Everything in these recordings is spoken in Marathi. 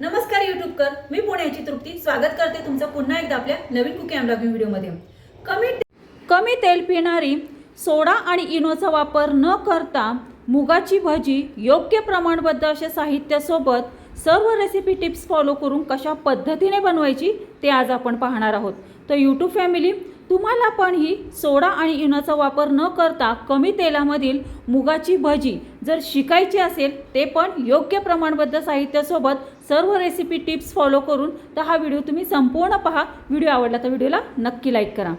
नमस्कार युट्यूबकर मी पुण्याची तृप्ती. स्वागत करते तुमचं पुन्हा एकदा आपल्या नवीन कुकिंग ब्लॉगिंग व्हिडिओमध्ये. कमी कमी तेल पिणारी सोडा आणि इनोचा वापर न करता मुगाची भजी योग्य प्रमाणबद्ध अशा साहित्यासोबत सर्व रेसिपी टिप्स फॉलो करून कशा पद्धतीने बनवायची ते आज आपण पाहणार आहोत. तर यूट्यूब फॅमिली तुम्हाला पण ही सोडा आणि इनोचा वापर न करता कमी तेलामधील मुगाची भजी जर शिकायची असेल ते पण योग्य प्रमाणबद्ध साहित्यासोबत सर्व रेसिपी टिप्स फॉलो करून तर हा व्हिडिओ तुम्ही संपूर्ण पहा. व्हिडिओ आवडला तर व्हिडिओला नक्की लाईक करा.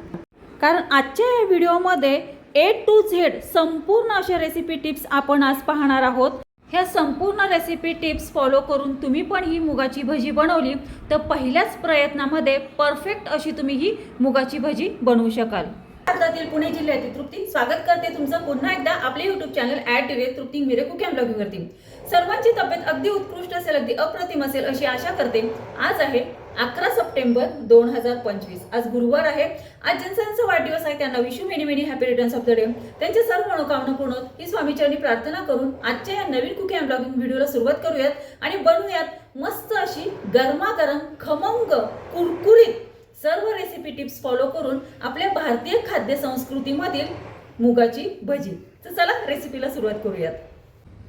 कारण आजच्या या व्हिडिओमध्ये ए टू झेड संपूर्ण अशा रेसिपी टिप्स आपण आज पाहणार आहोत. ह्या संपूर्ण रेसिपी टिप्स फॉलो करून तुम्ही पण ही मुगाची भजी बनवली तर पहिल्याच प्रयत्नामध्ये परफेक्ट अशी तुम्ही ही मुगाची भजी बनवू शकाल. भारतातील पुणे जिल्ह्यातील तृप्ती. स्वागत करते तुमचं पुन्हा एकदा आपले युट्यूब चॅनल ॲड टिवे तृप्ती मिरे कुक ब्लॉगिंग वरती. सर्वांची तब्येत अगदी उत्कृष्ट असेल अगदी अप्रतिम असेल अशी आशा करते. आज आहे अकरा सप्टेंबर दोन हजार पंचवीस. आज गुरुवार आहे. आज ज्यांचा वाढदिवस आहे. त्यांना wish you many many happy returns of the day त्यांच्या सर्व मनोकामना पूर्ण ही स्वामीचरणी प्रार्थना करून आजच्या या नवीन कुकी अँड ब्लॉगिंग व्हिडिओला सुरुवात करूयात आणि बनवूयात मस्त अशी गरमागरम खमंग कुरकुरीत सर्व रेसिपी टिप्स फॉलो करून आपल्या भारतीय खाद्य संस्कृतीमधील मुगाची भजी. तर चला रेसिपीला सुरुवात करूयात.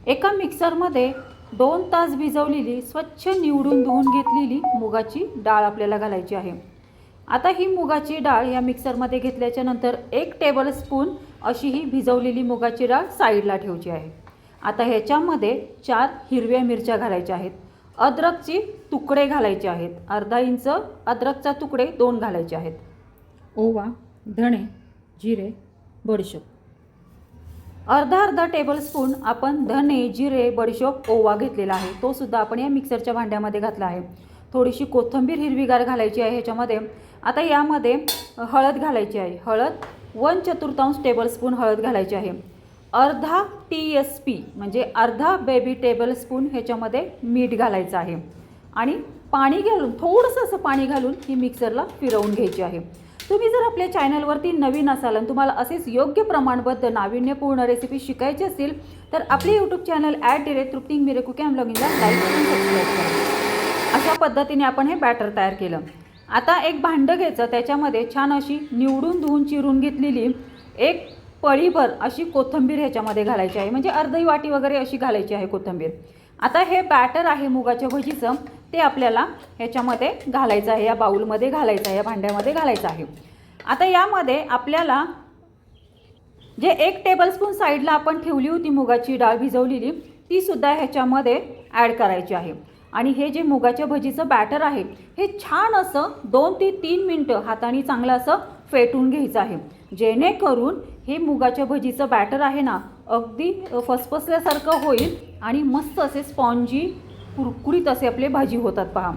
एका मिक्सरमध्ये दोन तास भिजवलेली स्वच्छ निवडून धुवून घेतलेली मुगाची डाळ आपल्याला घालायची आहे. आता ही मुगाची डाळ या मिक्सरमध्ये घेतल्याच्या नंतर एक टेबल स्पून अशी ही भिजवलेली मुगाची डाळ साईडला ठेवायची आहे. आता ह्याच्यामध्ये चार हिरव्या मिरच्या घालायच्या आहेत. अद्रकची तुकडे घालायचे आहेत. अर्धा इंच अद्रकचा तुकडे दोन घालायचे आहेत. ओवा धणे जिरे बडीशोप. अर्धा अर्धा टेबलस्पून आपण धने जिरे बडीशोप ओवा घेतलेला आहे. तो सुद्धा आपण या मिक्सरच्या भांड्यामध्ये घातला आहे. थोडीशी कोथिंबीर हिरवीगार घालायची आहे ह्याच्यामध्ये. आता यामध्ये हळद घालायची आहे. हळद वन चतुर्थांश टेबलस्पून हळद घालायची आहे. अर्धा टी एस पी म्हणजे अर्धा बेबी टेबलस्पून ह्याच्यामध्ये मीठ घालायचं आहे. आणि पाणी घालून थोडंसं असं पाणी घालून ही मिक्सरला फिरवून घ्यायची आहे. तुम्ही जर आपल्या चॅनलवरती नवीन असाल आणि तुम्हाला असेच योग्य प्रमाणबद्ध नाविन्यपूर्ण रेसिपी शिकायची असतील तर आपले यूट्यूब चॅनल ॲट डिरे तृप्तिंग मिरे कुकी अँड ब्लॉगिंगला लाईक करून सबस्क्राईब करा. अशा पद्धतीने आपण हे बॅटर तयार केलं. आता एक भांडं घ्यायचं त्याच्यामध्ये छान अशी निवडून धुवून चिरून घेतलेली एक पळीभर अशी कोथिंबीर ह्याच्यामध्ये घालायची आहे. म्हणजे अर्धी वाटी वगैरे अशी घालायची आहे कोथिंबीर. आता हे बॅटर आहे मुगाच्या भजीचं. ते आपल्याला ह्याच्यामध्ये घालायचं आहे या बाऊलमध्ये घालायचं आहे या भांड्यामध्ये घालायचं आहे. आता यामध्ये आपल्याला जे एक टेबलस्पून साईडला आपण ठेवली होती मुगाची डाळ भिजवलेली ती सुद्धा ह्याच्यामध्ये ॲड करायची आहे. आणि हे जे मुगाच्या भजीचं बॅटर आहे हे छान असं दोन ते तीन मिनटं हाताने चांगलं असं फेटून घ्यायचं आहे. जेणेकरून हे मुगाच्या भजीचं बॅटर आहे ना अगदी फसफसल्यासारखं होईल आणि मस्त असे स्पॉन्जी कुरकुरीत असे आपले भाजी होतात पहा.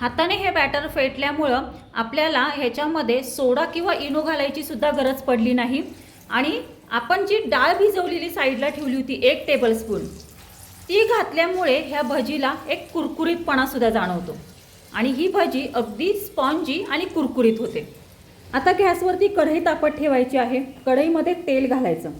हाताने हे बॅटर फेटल्यामुळं आपल्याला ह्याच्यामध्ये सोडा किंवा इनो घालायची सुद्धा गरज पडली नाही. आणि आपण जी डाळ भिजवलेली साईडला ठेवली होती एक टेबलस्पून ती घातल्यामुळे ह्या भजीला एक कुरकुरीतपणा सुद्धा जाणवतो. आणि ही भजी अगदी स्पॉन्जी आणि कुरकुरीत होते. आता गॅसवरती कढई तापत ठेवायची आहे. कढईमध्ये तेल घालायचं.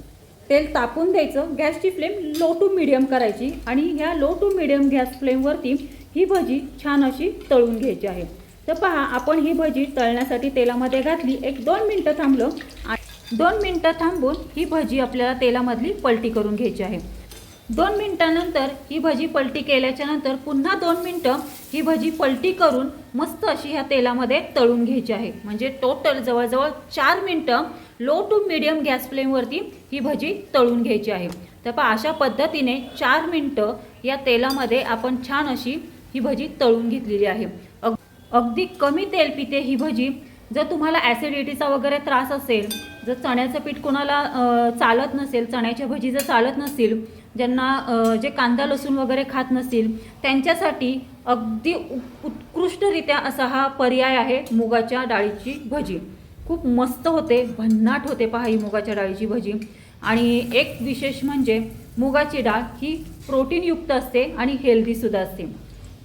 तेल तापून द्यायचं. गॅसची फ्लेम लो टू मिडियम करायची आणि ह्या लो टू मिडियम गॅस फ्लेमवरती ही भजी छान अशी तळून घ्यायची आहे. तर पहा आपण ही भजी तळण्यासाठी तेलामध्ये घातली. एक दोन मिनटं थांबलं आणि दोन मिनटं थांबून ही भजी आपल्याला तेलामधली पलटी करून घ्यायची आहे. दोन मिनटानंतर ही भजी पलटी केल्याच्यानंतर पुन्हा दोन मिनटं ही भजी पलटी करून मस्त अशी ह्या तेलामध्ये तळून घ्यायची आहे. म्हणजे टोटल जवळजवळ चार मिनटं लो टू मिडियम गॅस फ्लेमवरती ही भजी तळून घ्यायची आहे. तर पहा अशा पद्धतीने चार मिनटं या तेलामध्ये आपण छान अशी ही भजी तळून घेतलेली आहे. अग अगदी कमी तेल पिते ही भजी. जर तुम्हाला ॲसिडिटीचा वगैरे त्रास असेल जर चण्याचं पीठ कोणाला चालत नसेल चण्याच्या भजी जर चालत नसतील ज्यांना जे कांदा लसूण वगैरे खात नसतील त्यांच्यासाठी अगदी उ- उत्कृष्टरित्या असा हा पर्याय आहे मुगाच्या डाळीची भजी. खूप मस्त होते भन्नाट होते पहा ही मुगाच्या डाळीची भजी. आणि एक विशेष म्हणजे मुगाची डाळ ही प्रोटीनयुक्त असते आणि हेल्दीसुद्धा असते.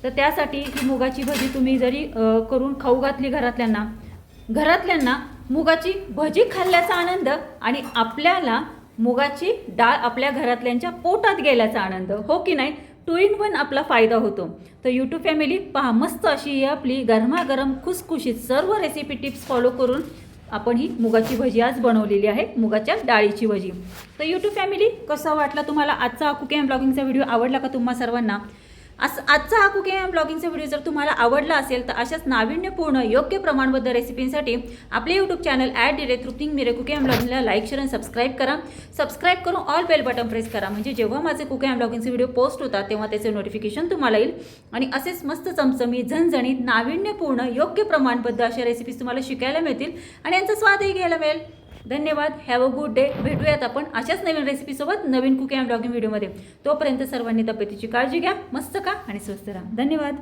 तर त्यासाठी ही मुगाची भजी तुम्ही जरी करून खाऊ घातली घरातल्यांना घरातल्यांना मुगाची भजी खाल्ल्याचा आनंद आणि आपल्याला मुगाची डाळ आपल्या घरातल्यांच्या पोटात गेल्याचा आनंद हो की नाही? टू इन वन आपला फायदा होतो. तर यूट्यूब फॅमिली पहा मस्त अशी ही आपली गरमागरम खुसखुशीत सर्व रेसिपी टिप्स फॉलो करून आपण ही मुगाची भजी आज बनवलेली आहे मुगाच्या डाळीची भजी. तर यूट्यूब फॅमिली कसा वाटला तुम्हाला आजचा हा कुकिंग ब्लॉगिंगचा व्हिडिओ आवडला का तुम्हा सर्वांना? असं आजचा हा कुकिंग ब्लॉगिंगचा व्हिडिओ जर तुम्हाला आवडला असेल तर अशाच नाविन्यपूर्ण योग्य प्रमाणबद्ध रेसिपींसाठी आपले यूट्यूब चॅनल ॲड डिरे तृप्तिंग मिरे कुकिंग ब्लॉगिंगला लाईक शेअर आणि सबस्क्राईब करा. सबस्क्राईब करून ऑल बेल बटन प्रेस करा. म्हणजे जेव्हा माझे कुकिंग ब्लॉगिंगचे व्हिडिओ पोस्ट होतात तेव्हा त्याचे नोटिफिकेशन तुम्हाला येईल. आणि असेच मस्त चमचमीत झणझणीत नाविन्यपूर्ण योग्य प्रमाणबद्ध अशा रेसिपीज तुम्हाला शिकायला मिळतील. आणि यांचा स्वादही घ्यायला मिळेल. धन्यवाद हॅव अ गुड डे भेटूयात आपण अशाच नवीन रेसिपीसोबत नवीन कुकिंग ब्लॉगिंग व्हिडिओमध्ये तोपर्यंत सर्वांनी तब्येतीची काळजी घ्या मस्त का आणि स्वस्त राहा. धन्यवाद.